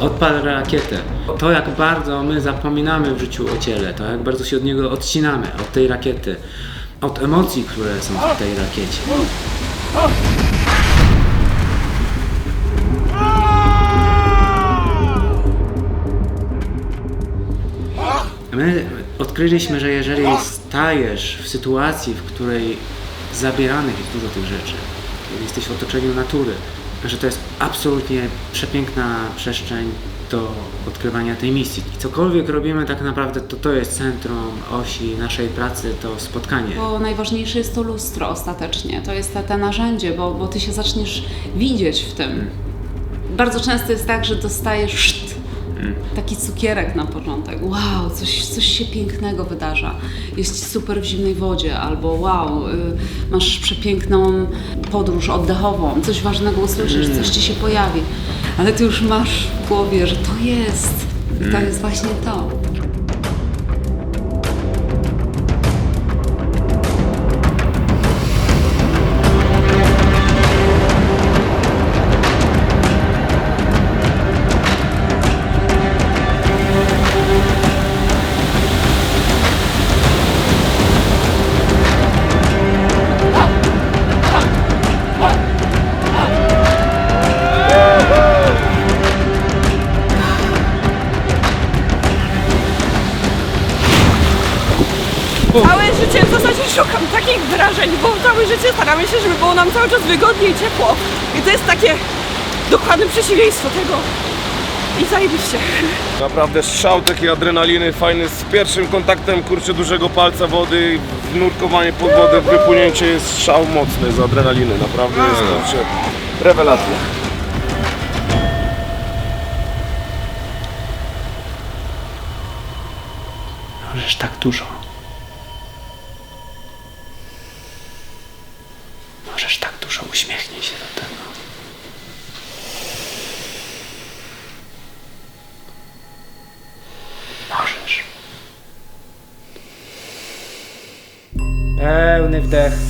odpala rakietę. To jak bardzo my zapominamy w życiu o ciele, to jak bardzo się od niego odcinamy, od tej rakiety, od emocji, które są w tej rakiecie. My odkryliśmy, że jeżeli stajesz w sytuacji, w której zabieranych jest dużo tych rzeczy, kiedy jesteś w otoczeniu natury, że to jest absolutnie przepiękna przestrzeń do odkrywania tej misji. I cokolwiek robimy tak naprawdę, to to jest centrum osi naszej pracy, to spotkanie. Bo najważniejsze jest to lustro ostatecznie. To jest te, te narzędzie, bo, bo ty się zaczniesz widzieć w tym. Bardzo często jest tak, że dostajesz szt, taki cukierek na początek. Wow, coś, coś się pięknego wydarza. Jest ci super w zimnej wodzie, albo wow, y, masz przepiękną podróż oddechową, coś ważnego usłyszysz, coś ci się pojawi. Ale ty już masz w głowie, że to jest. I to jest właśnie to. Całe życie w zasadzie szukam takich wrażeń, bo całe życie staramy się, żeby było nam cały czas wygodnie i ciepło. I to jest takie dokładne przeciwieństwo tego. I zajebiście. Naprawdę strzał takiej adrenaliny fajny z pierwszym kontaktem kurczę dużego palca wody, nurkowanie pod wodę, wypłynięcie jest strzał mocny z adrenaliny, naprawdę jest kurczę rewelacja. Możesz tak dużo. Pełny wdech.